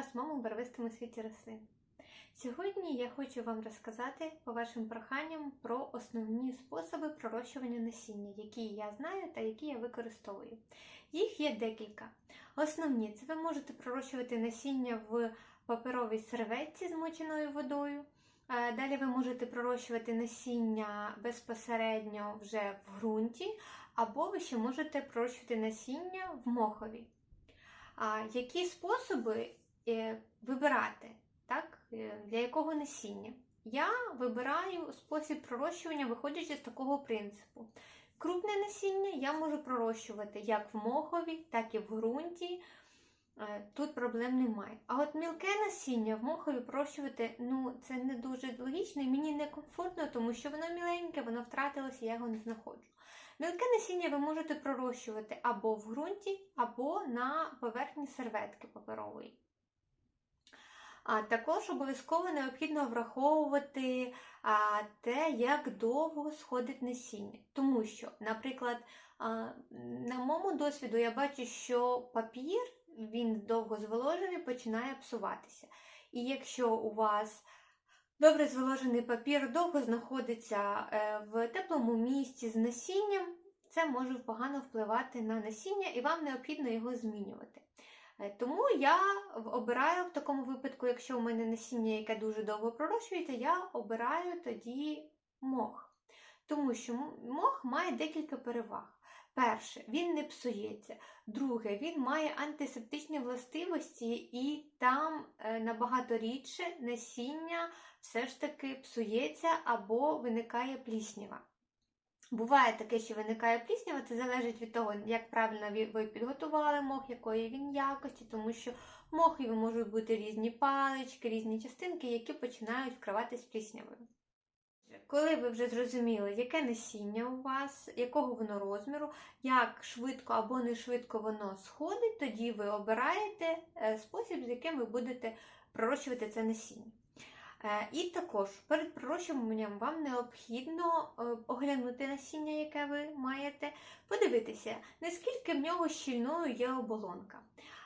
вас маму в барвистому світі рослин. Сьогодні я хочу вам розказати по вашим проханням про основні способи пророщування насіння, які я знаю та які я використовую. Їх є декілька. Основні це ви можете пророщувати насіння в паперовій серветці з моченою водою. Е, Далі ви можете пророщувати насіння безпосередньо вже в ґрунті, або ви ще можете пророщувати насіння в мохові. Які способи вибирати, так? е, для якого насіння? Я вибираю спосіб пророщування, виходячи з такого принципу. Крупне насіння я можу пророщувати як в мохові, так і в ґрунті. Е, Тут проблем немає. А от мілке насіння в мохові пророщувати ну, це не дуже логічно і мені некомфортно, тому що воно міленьке, воно втратилося, я його не знаходжу. Мілке насіння ви можете пророщувати або в ґрунті, або на поверхні серветки паперової. А також обов'язково необхідно враховувати те, як довго сходить насіння. Тому що, наприклад, на моєму досвіду я бачу, що папір він довго зволожений, починає псуватися. І якщо у вас добре зволожений папір довго знаходиться е, в теплому місці з насінням, це може погано впливати на насіння, і вам необхідно його змінювати. Е, Тому я обираю в такому випадку, якщо у мене насіння, яке дуже довго пророщується, я обираю тоді мох. Тому що мох має декілька переваг. Перше, він не псується. Друге, він має антисептичні властивості, і там е, набагато рідше насіння все ж таки псується або виникає пліснява. Буває таке, що виникає пліснява, це залежить від того, як правильно ви- підготували мох, якої він якості, тому що в можуть бути різні палички, різні частинки, які починають вкриватись пліснявою. Коли ви вже зрозуміли, яке насіння у вас, якого воно розміру, як швидко або не швидко воно сходить, тоді ви обираєте е, спосіб, з яким ви будете пророщувати це насіння. Е, І також перед пророщуванням вам необхідно е, оглянути насіння, яке ви маєте, подивитися, наскільки в нього щільною є оболонка.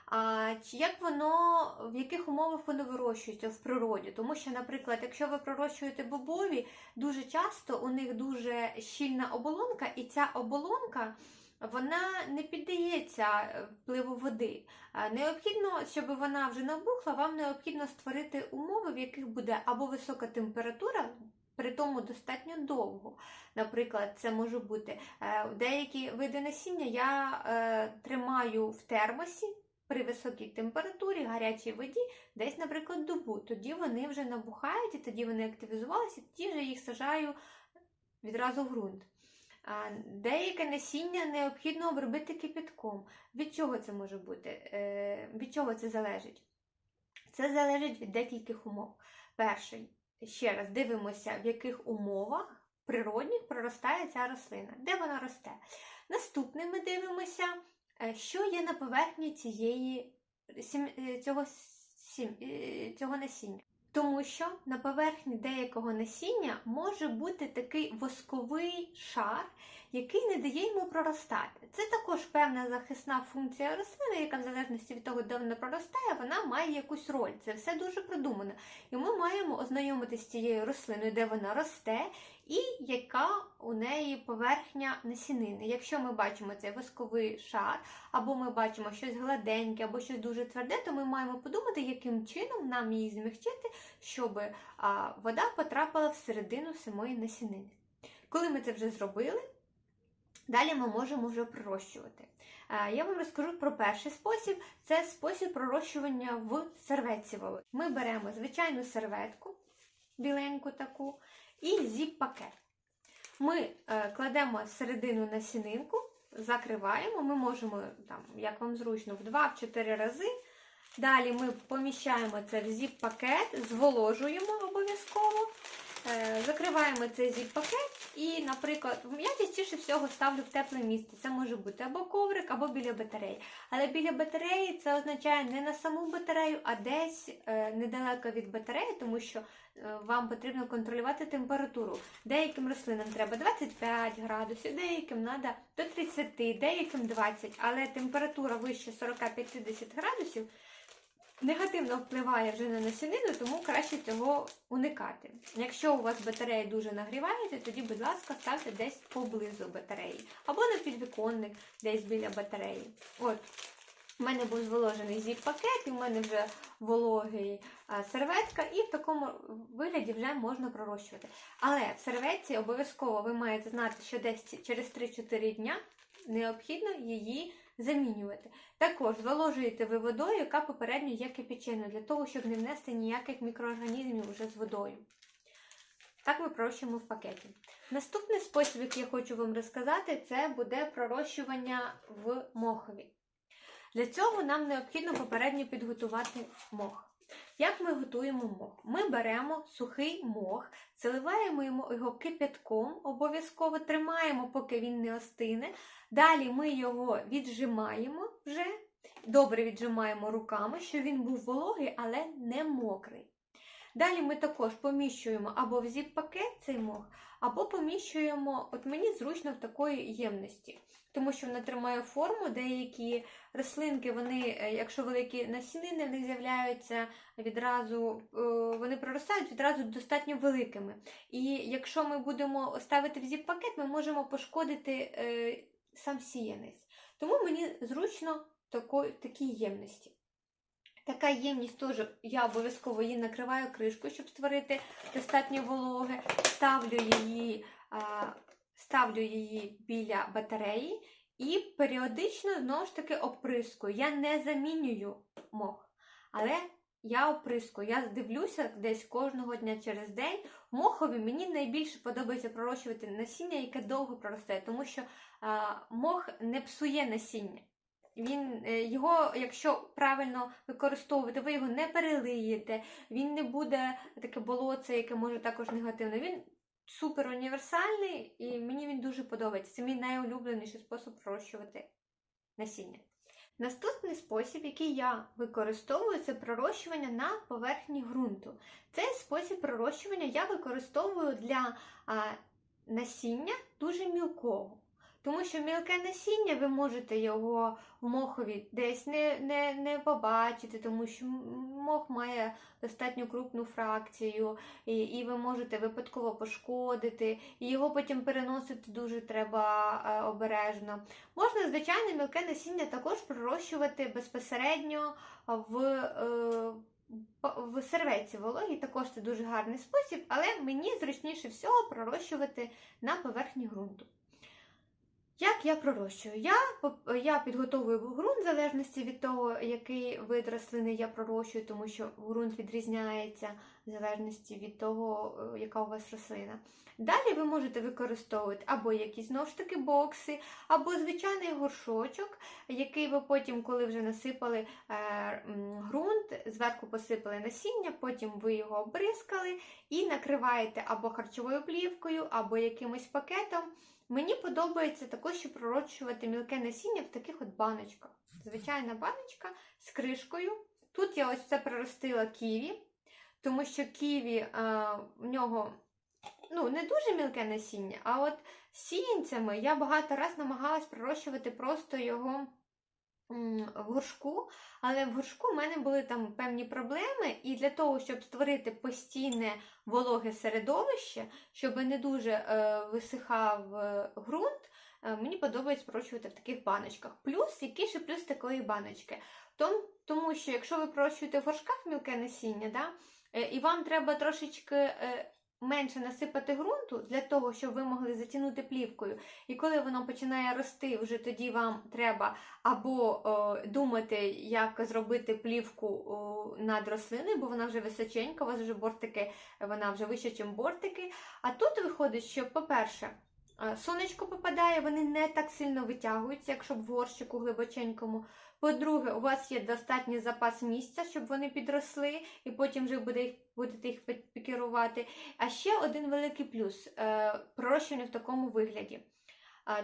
А як воно, в яких умовах воно вирощується в природі? Тому що, наприклад, якщо ви пророщуєте бобові, дуже часто у них дуже щільна оболонка, і ця оболонка вона не піддається е, впливу води. Необхідно, щоб вона вже набухла, вам необхідно створити умови, в яких буде або висока температура. При тому достатньо довго. Наприклад, це може бути е, деякі види насіння я е, тримаю в термосі при високій температурі, гарячій воді, десь, наприклад, добу. Тоді вони вже набухають, і тоді вони активізувалися, тоді вже їх сажаю відразу в ґрунт. Деяке насіння необхідно обробити кипятком. Від чого це може бути? Е, Від чого це залежить? Це залежить від декількох умов. Перший, ще раз дивимося, в яких умовах природних проростає ця рослина, де вона росте. Наступне ми дивимося, е, що є на поверхні цієї, е, цього, цього насіння. Тому що на поверхні деякого насіння може бути такий восковий шар, який не дає йому проростати. Це також певна захисна функція рослини, яка в залежності від того, де вона проростає, вона має якусь роль. Це все дуже продумано. І ми маємо ознайомитися з цією рослиною, де вона росте, і яка у неї поверхня насінини. Якщо ми бачимо цей восковий шар, або ми бачимо щось гладеньке, або щось дуже тверде, то ми маємо подумати, яким чином нам її змягчити, щоб вода потрапила всередину самої насінини. Коли ми це вже зробили, далі ми можемо вже пророщувати. Я вам розкажу про перший спосіб це спосіб пророщування в серветці. Ми беремо звичайну серветку, біленьку таку, і зіп-пакет. Ми е, кладемо на сінинку, закриваємо, ми можемо, там, як вам зручно, в 2-4 рази. Далі ми поміщаємо це в зіп-пакет, зволожуємо обов'язково. Е, Закриваємо цей зіп-пакет і, наприклад, я частіше всього ставлю в тепле місце. Це може бути або коврик, або біля батареї. Але біля батареї це означає не на саму батарею, а десь е, недалеко від батареї, тому що е, вам потрібно контролювати температуру. Деяким рослинам треба 25 градусів, деяким треба до 30, деяким 20, але температура вище 40-50 градусів негативно впливає вже на насінину, тому краще цього уникати. Якщо у вас батарея дуже нагрівається, тоді, будь ласка, ставте десь поблизу батареї. Або на підвіконник, десь біля батареї. От, у мене був зволожений зіп-пакет, і в мене вже вологий серветка, і в такому вигляді вже можна пророщувати. Але в серветці обов'язково ви маєте знати, що десь через 3-4 дня необхідно її замінювати. Також зволожуєте ви водою, яка попередньо є кипяченою, для того, щоб не внести ніяких мікроорганізмів вже з водою. Так ми пророщуємо в пакеті. Наступний спосіб, який я хочу вам розказати, це буде пророщування в мохові. Для цього нам необхідно попередньо підготувати мох. Як ми готуємо мох? Ми беремо сухий мох, заливаємо його кипятком, обов'язково тримаємо, поки він не остине. Далі ми його віджимаємо вже, добре віджимаємо руками, щоб він був вологий, але не мокрий. Далі ми також поміщуємо або в зіп-пакет цей мох, або поміщуємо, от мені зручно в такої ємності, тому що вона тримає форму, деякі рослинки, вони, е, якщо великі насінини, в них з'являються відразу, е, вони проростають відразу достатньо великими. І якщо ми будемо ставити в зіп-пакет, ми можемо пошкодити е, сам сіянець. Тому мені зручно такій ємності. Така ємність теж я обов'язково її накриваю кришкою, щоб створити достатньо вологе. Ставлю її, ставлю її біля батареї і періодично знову ж таки оприскую. Я не замінюю мох, але я оприскую. Я дивлюся десь кожного дня через день. Мохові мені найбільше подобається пророщувати насіння, яке довго проростає, тому що мох не псує насіння. Він е, його, якщо правильно використовувати, ви його не перелиєте, він не буде таке болоце, яке може також негативно. Він супер універсальний і мені він дуже подобається. Це мій найулюбленіший спосіб пророщувати насіння. Наступний спосіб, який я використовую, це пророщування на поверхні ґрунту. Цей спосіб пророщування я використовую для а, насіння дуже мілкого. Тому що мілке насіння, ви можете його в мохові десь не не, не побачити, тому що мох має достатньо крупну фракцію, і і ви можете випадково пошкодити, і його потім переносити дуже треба е, обережно. Можна, звичайно, мілке насіння також пророщувати безпосередньо в. Е, в серветці вологій також це дуже гарний спосіб, але мені зручніше всього пророщувати на поверхні ґрунту. Як я пророщую? Я я підготовую ґрунт в залежності від того, який вид рослини я пророщую, тому що ґрунт відрізняється в залежності від того, е, яка у вас рослина. Далі ви можете використовувати або якісь знову ж таки бокси, або звичайний горшочок, який ви потім, коли вже насипали е, ґрунт, зверху посипали насіння, потім ви його обрискали і накриваєте або харчовою плівкою, або якимось пакетом. Мені подобається також ще пророщувати мілке насіння в таких от баночках. Звичайна баночка з кришкою. Тут я ось це проростила ківі, тому що ківі е, в нього ну, не дуже мілке насіння, а от сіянцями я багато разів намагалась пророщувати просто його в горшку, але в горшку в мене були там певні проблеми, і для того, щоб створити постійне вологе середовище, щоб не дуже е, висихав е, ґрунт, е, мені подобається пророщувати в таких баночках. Плюс, який ще плюс такої баночки? Тому, тому що якщо ви пророщуєте в горшках мілке насіння, да, і вам треба трошечки е, менше насипати ґрунту для того, щоб ви могли затягнути плівкою. І коли воно починає рости, вже тоді вам треба або думати, як зробити плівку над рослиною, бо вона вже височенька, у вас вже бортики, вона вже вища, ніж бортики. А тут виходить, що, по-перше, сонечко попадає, вони не так сильно витягуються, якщо в горщику глибоченькому. По-друге, у вас є достатній запас місця, щоб вони підросли, і потім вже буде їх, будете їх пікерувати. А ще один великий плюс е, пророщування в такому вигляді.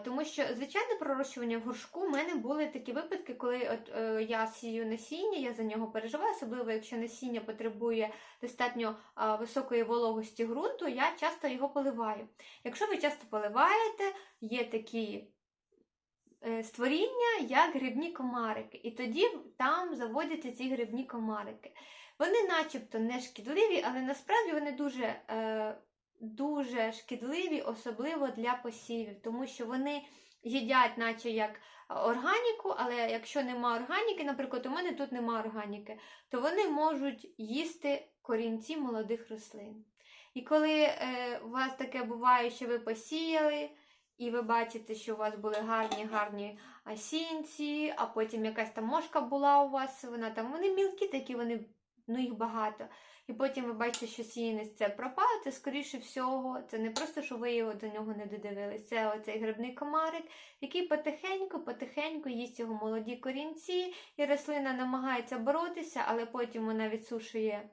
Тому що, звичайне пророщування в горшку у мене були такі випадки, коли от, е, я сію насіння, я за нього переживаю, особливо якщо насіння потребує достатньо високої вологості ґрунту, я часто його поливаю. Якщо ви часто поливаєте, є такі е, створіння, як грибні комарики. І тоді там заводяться ці грибні комарики. Вони начебто не шкідливі, але насправді вони дуже, е, дуже шкідливі, особливо для посівів, тому що вони їдять, наче як органіку, але якщо нема органіки, наприклад, у мене тут нема органіки, то вони можуть їсти корінці молодих рослин. І коли е, у вас таке буває, що ви посіяли, і ви бачите, що у вас були гарні гарні сінці, а потім якась там мошка була у вас, вона там, вони мілкі такі, вони, ну їх багато. І потім ви бачите, що сіянець це пропав, це скоріше всього, це не просто, що ви його до нього не додивились. Це оцей грибний комарик, який потихеньку-потихеньку їсть його молоді корінці, і рослина намагається боротися, але потім вона відсушує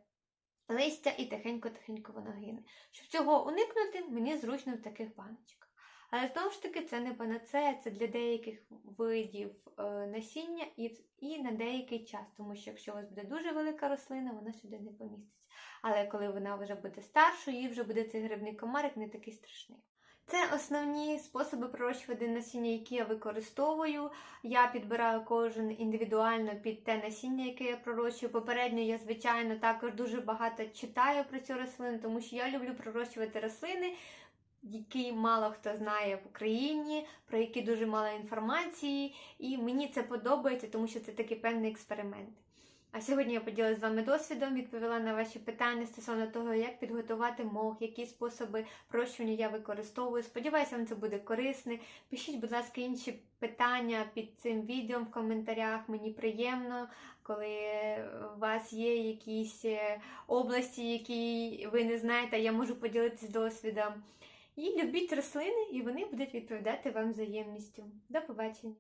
листя і тихенько-тихенько воно гине. Щоб цього уникнути, мені зручно в таких баночках. Але знову ж таки, це не панацея, це для деяких видів е, насіння і, і на деякий час, тому що якщо у вас буде дуже велика рослина, вона сюди не поміститься. Але коли вона вже буде старшою, їй вже буде цей грибний комарик не такий страшний. Це основні способи пророщувати насіння, які я використовую. Я підбираю кожен індивідуально під те насіння, яке я пророщую. Попередньо я, звичайно, також дуже багато читаю про цю рослину, тому що я люблю пророщувати рослини, які мало хто знає в Україні, про які дуже мало інформації. І мені це подобається, тому що це такий певний експеримент. А сьогодні я поділилася з вами досвідом, відповіла на ваші питання стосовно того, як підготувати мох, які способи прощування я використовую. Сподіваюся, вам це буде корисне. Пишіть, будь ласка, інші питання під цим відео в коментарях. Мені приємно, коли у вас є якісь е, області, які ви не знаєте, я можу поділитися досвідом. І любіть рослини, і вони будуть відповідати вам взаємністю. До побачення!